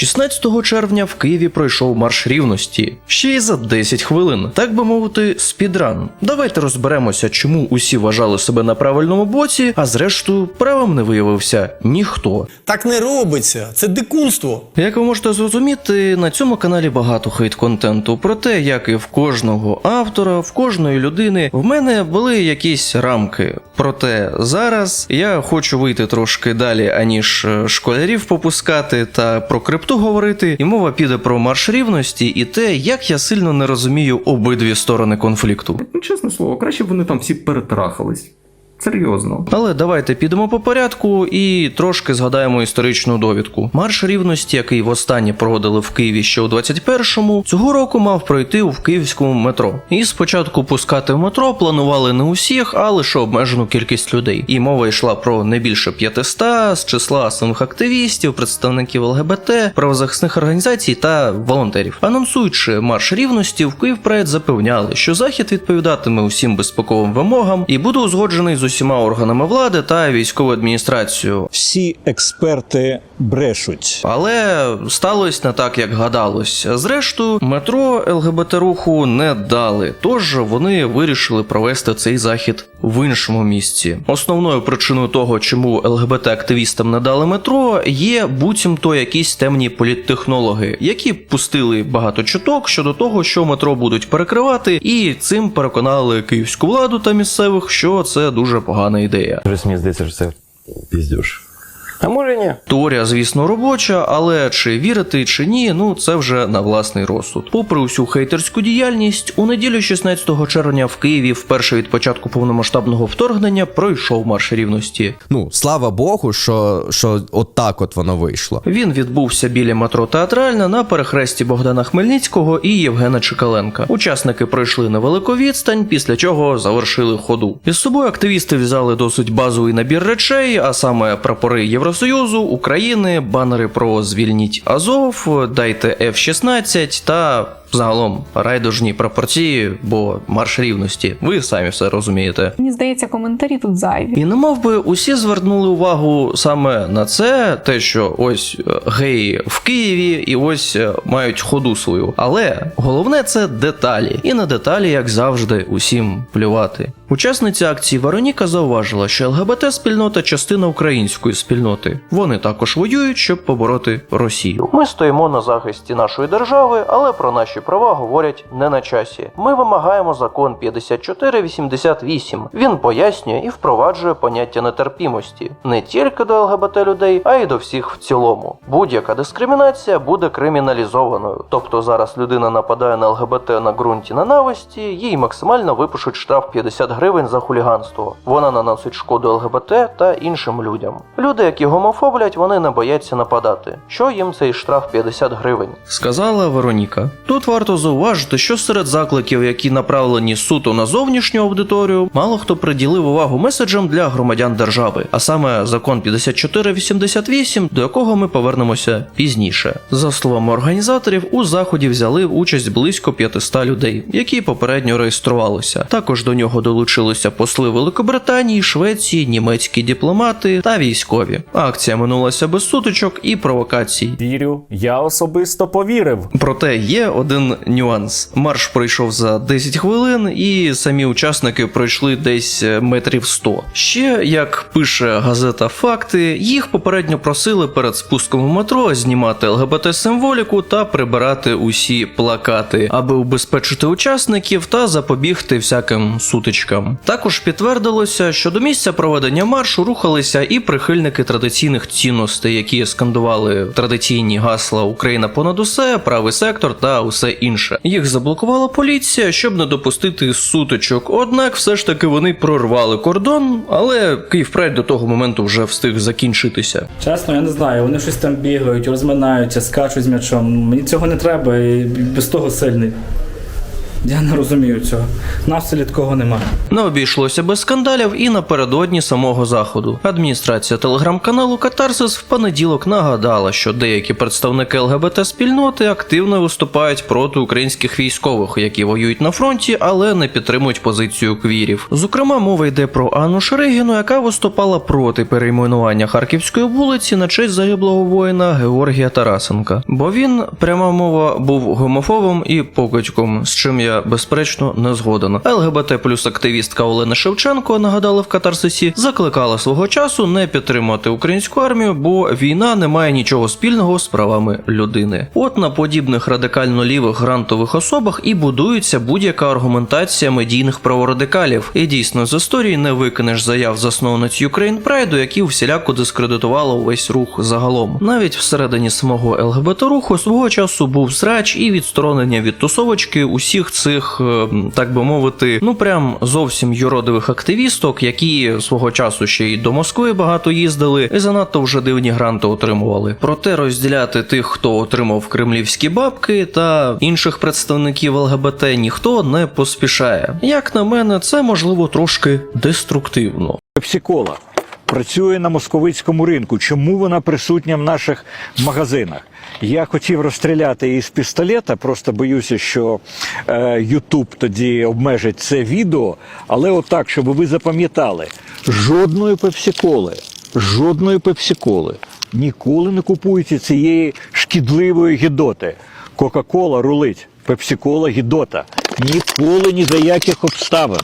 16 червня в Києві пройшов марш рівності ще й за 10 хвилин, так би мовити, спідран. Давайте розберемося, чому усі вважали себе на правильному боці, а зрештою правим не виявився ніхто. Так не робиться. Це дикунство. Як ви можете зрозуміти, на цьому каналі багато хейт-контенту про те, як і в кожного автора, в кожної людини в мене були якісь рамки. Проте зараз я хочу вийти трошки далі, аніж е, школярів попускати та про крипту говорити, і мова піде про марш рівності і те, як я сильно не розумію обидві сторони конфлікту. Ну, чесне слово, краще б вони там всі перетрахались. Серйозно. Але давайте підемо по порядку і трошки згадаємо історичну довідку. Марш рівності, який востаннє проводили в Києві ще у 21-му, цього року мав пройти у київському метро. І спочатку пускати в метро планували не усіх, а лише обмежену кількість людей. І мова йшла про не більше 500 з числа самих активістів, представників ЛГБТ, правозахисних організацій та волонтерів. Анонсуючи марш рівності, в Київпред запевняли, що захід відповідатиме усім безпековим вимогам і буде узгоджений з усіма органами влади та військовою адміністрацією. Всі експерти брешуть. Але сталося не так, як гадалось. Зрештою, метро ЛГБТ руху не дали, тож вони вирішили провести цей захід в іншому місці. Основною причиною того, чому ЛГБТ активістам не дали метро, є буцімто якісь темні політтехнологи, які пустили багато чуток щодо того, що метро будуть перекривати, і цим переконали київську владу та місцевих, що це дуже погана ідея. Мені здається, що це піздюш. А може ні? Теорія, звісно, робоча, але чи вірити чи ні, ну це вже на власний розсуд. Попри усю хейтерську діяльність, у неділю 16 червня в Києві, вперше від початку повномасштабного вторгнення, пройшов марш рівності. Ну, слава Богу, що, що от так от воно вийшло. Він відбувся біля метро Театральна на перехресті Богдана Хмельницького і Євгена Чекаленка. Учасники пройшли невелику відстань, після чого завершили ходу. Із собою активісти взяли досить базовий набір речей, а саме прапори Євросоюзу, України, банери про звільніть Азов, дайте F-16 та. Загалом райдужні пропорції, бо марш рівності. Ви самі все розумієте. Мені здається, коментарі тут зайві. І не мов би усі звернули увагу саме на це, те, що ось е, геї в Києві і ось е, мають ходу свою. Але головне це деталі. І на деталі, як завжди, усім плювати. Учасниця акції Вероніка зауважила, що ЛГБТ спільнота частина української спільноти. Вони також воюють, щоб побороти Росію. Ми стоїмо на захисті нашої держави, але про наші права говорять не на часі. Ми вимагаємо закон 5488. Він пояснює і впроваджує поняття нетерпімості не тільки до ЛГБТ людей, а й до всіх в цілому. Будь-яка дискримінація буде криміналізованою. Тобто зараз людина нападає на ЛГБТ на ґрунті ненависті, їй максимально випишуть штраф 50 гривень за хуліганство. Вона наносить шкоду ЛГБТ та іншим людям. Люди, які гомофоблять, вони не бояться нападати. Що їм цей штраф 50 гривень? Сказала Вероніка. Тут варто зауважити, що серед закликів, які направлені суто на зовнішню аудиторію, мало хто приділив увагу меседжам для громадян держави, а саме закон 5488, до якого ми повернемося пізніше. За словами організаторів, у заході взяли участь близько 500 людей, які попередньо реєструвалися. Також до нього долучилися посли Великобританії, Швеції, німецькі дипломати та військові. Акція минулася без сутичок і провокацій. Вірю, я особисто повірив. Проте є один нюанс: марш пройшов за 10 хвилин, і самі учасники пройшли десь е, метрів 100. Ще як пише газета Факти, їх попередньо просили перед спуском у метро знімати ЛГБТ-символіку та прибирати усі плакати, аби убезпечити учасників та запобігти всяким сутичкам. Також підтвердилося, що до місця проведення маршу рухалися і прихильники традиційних цінностей, які скандували традиційні гасла Україна понад усе, правий сектор та усе інше. Їх заблокувала поліція, щоб не допустити сутичок. Однак, все ж таки вони прорвали кордон, але Київпрайд до того моменту вже встиг закінчитися. Чесно, я не знаю. Вони щось там бігають, розминаються, скачуть з м'ячом. Мені цього не треба, і без того сильний. Я не розумію цього. В такого немає. Не обійшлося без скандалів і напередодні самого заходу. Адміністрація телеграм-каналу Катарсис в понеділок нагадала, що деякі представники ЛГБТ спільноти активно виступають проти українських військових, які воюють на фронті, але не підтримують позицію квірів. Зокрема, мова йде про Анну Шерегіну, яка виступала проти перейменування Харківської вулиці на честь загиблого воїна Георгія Тарасенка. Бо він, пряма мова, був гомофобом і покидьком, з чим я безперечно не згоден. ЛГБТ плюс активістка Олена Шевченко нагадала в катарсисі, закликала свого часу не підтримувати українську армію, бо війна не має нічого спільного з правами людини. От на подібних радикально лівих грантових особах і будується будь-яка аргументація медійних праворадикалів. І дійсно з історії не викинеш заяв засновниць Ukraine Pride, які всіляко дискредитували увесь рух загалом. Навіть всередині самого ЛГБТ руху свого часу був срач і відсторонення від тусовочки усіх цих, е, так би мовити, ну прям зовсім юродивих активісток, які свого часу ще й до Москви багато їздили, і занадто вже дивні гранти отримували. Проте розділяти тих, хто отримав кремлівські бабки та інших представників ЛГБТ, ніхто не поспішає. Як на мене, це можливо трошки деструктивно. Пепсикола працює на московицькому ринку. Чому вона присутня в наших магазинах? Я хотів розстріляти її з пістолета, просто боюся, що е, Ютуб тоді обмежить це відео. Але отак, щоб ви запам'ятали, жодної пепсиколи, жодної пепсиколи ніколи не купуйте цієї шкідливої гідоти. Кока-кола рулить, пепсикола гідота. Ніколи ні за яких обставин.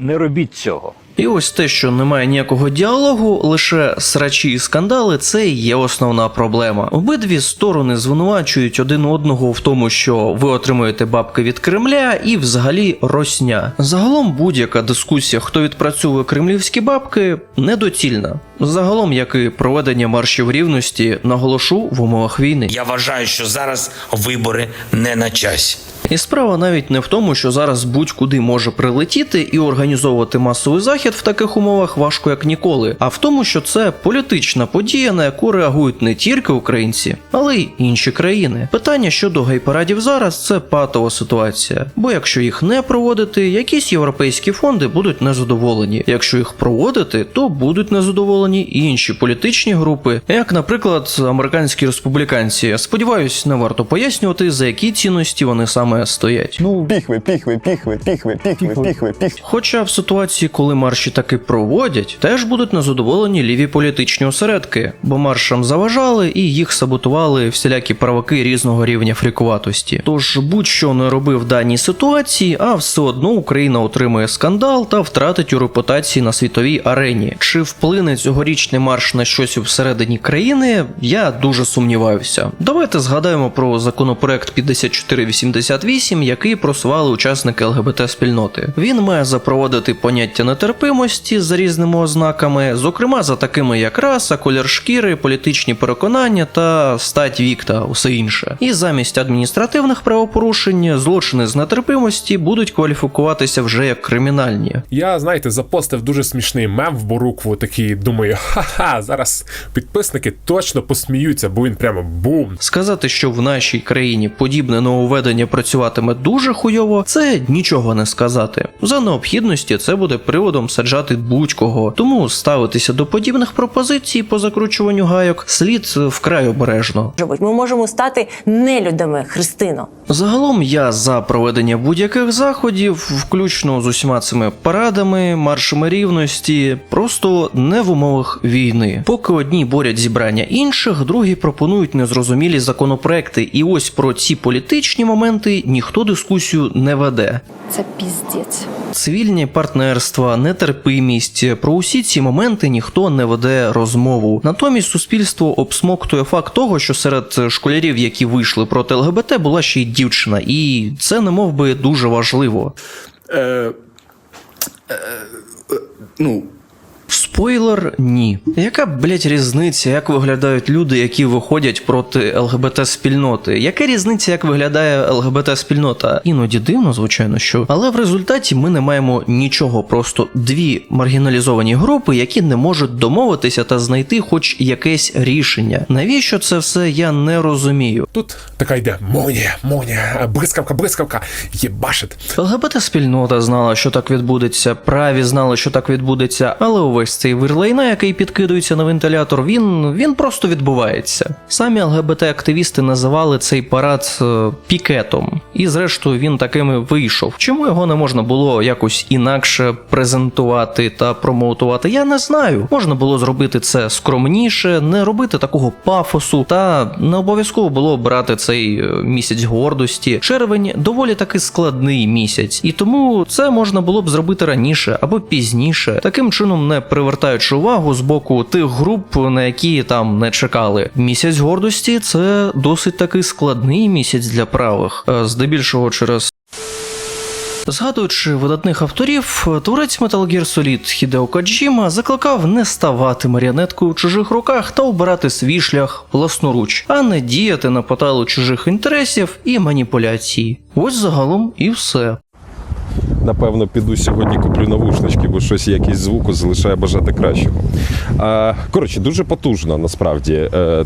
Не робіть цього. І ось те, що немає ніякого діалогу, лише срачі і скандали, це і є основна проблема. Обидві сторони звинувачують один одного в тому, що ви отримуєте бабки від Кремля, і взагалі росня. Загалом будь-яка дискусія, хто відпрацьовує кремлівські бабки, недоцільна. Загалом, як і проведення маршів рівності, наголошу в умовах війни. Я вважаю, що зараз вибори не на часі. І справа навіть не в тому, що зараз будь-куди може прилетіти і організовувати масовий захід в таких умовах важко як ніколи, а в тому, що це політична подія, на яку реагують не тільки українці, але й інші країни. Питання щодо гейпарадів зараз це патова ситуація. Бо якщо їх не проводити, якісь європейські фонди будуть незадоволені. Якщо їх проводити, то будуть незадоволені і інші політичні групи, як, наприклад, американські республіканці. Сподіваюсь, не варто пояснювати, за які цінності вони саме стоять. Ну, піхви, піхви, піхви, піхви, піхви, піхви, піхви. Хоча в ситуації, коли марші таки проводять, теж будуть незадоволені ліві політичні осередки, бо маршам заважали і їх саботували всілякі праваки різного рівня фрікуватості. Тож будь-що не робив в даній ситуації, а все одно Україна отримує скандал та втратить у репутації на світовій арені. Чи вплине цьогорічний марш на щось всередині країни? Я дуже сумніваюся. Давайте згадаємо про законопроект 5488, який просували учасники ЛГБТ спільноти. Він має запровадити поняття нетерпимості за різними ознаками, зокрема за такими як раса, колір шкіри, політичні переконання та стать вік та усе інше. І замість адміністративних правопорушень злочини з нетерпимості будуть кваліфікуватися вже як кримінальні. Я, знаєте, запостив дуже смішний мем в Борукву, такий думаю, ха-ха, зараз підписники точно посміються, бо він прямо бум. Сказати, що в нашій країні подібне нововведення працюватиме дуже хуйово, це нічого не сказати. За необхідності це буде приводом саджати будь-кого. Тому ставитися до подібних пропозицій по закручуванню гайок слід вкрай обережно. Ми можемо стати нелюдами, Христино. Загалом я за проведення будь-яких заходів, включно з усіма цими парадами, маршами рівності, просто не в умовах війни. Поки одні борять зібрання інших, другі пропонують незрозумілі законопроекти, і ось про ці політичні моменти ніхто дискусію не веде. Це піздець. Цивільні партнерства, нетерпимість про усі ці моменти ніхто не веде розмову. Натомість суспільство обсмоктує факт того, що серед школярів, які вийшли проти ЛГБТ, була ще й дівчина, і це не мов би дуже важливо. Е, е, ну, Спойлер ні. Яка, блять, різниця, як виглядають люди, які виходять проти ЛГБТ спільноти? Яка різниця, як виглядає ЛГБТ спільнота? Іноді дивно, звичайно, що. Але в результаті ми не маємо нічого, просто дві маргіналізовані групи, які не можуть домовитися та знайти хоч якесь рішення. Навіщо це все я не розумію. Тут така йде молнія, молнія, блискавка, блискавка, єбашить. ЛГБТ спільнота знала, що так відбудеться, праві знали, що так відбудеться, але увесь цей вирлейна, який підкидується на вентилятор, він, він просто відбувається. Самі ЛГБТ-активісти називали цей парад е, пікетом, і зрештою він такими вийшов. Чому його не можна було якось інакше презентувати та промоутувати? Я не знаю. Можна було зробити це скромніше, не робити такого пафосу, та не обов'язково було брати цей е, місяць гордості. Червень доволі таки складний місяць, і тому це можна було б зробити раніше або пізніше, таким чином не привертаючи увагу з боку тих груп, на які там не чекали. Місяць гордості це досить таки складний місяць для правих, е, здебільшого через. Згадуючи видатних авторів, творець Metal Gear Solid Хідео Коджіма закликав не ставати маріонеткою в чужих руках та обирати свій шлях власноруч, а не діяти на поталу чужих інтересів і маніпуляцій. Ось загалом і все. Напевно, піду сьогодні куплю навушнички, бо щось якийсь звуку залишає бажати кращого. Коротше, дуже потужно насправді. Е,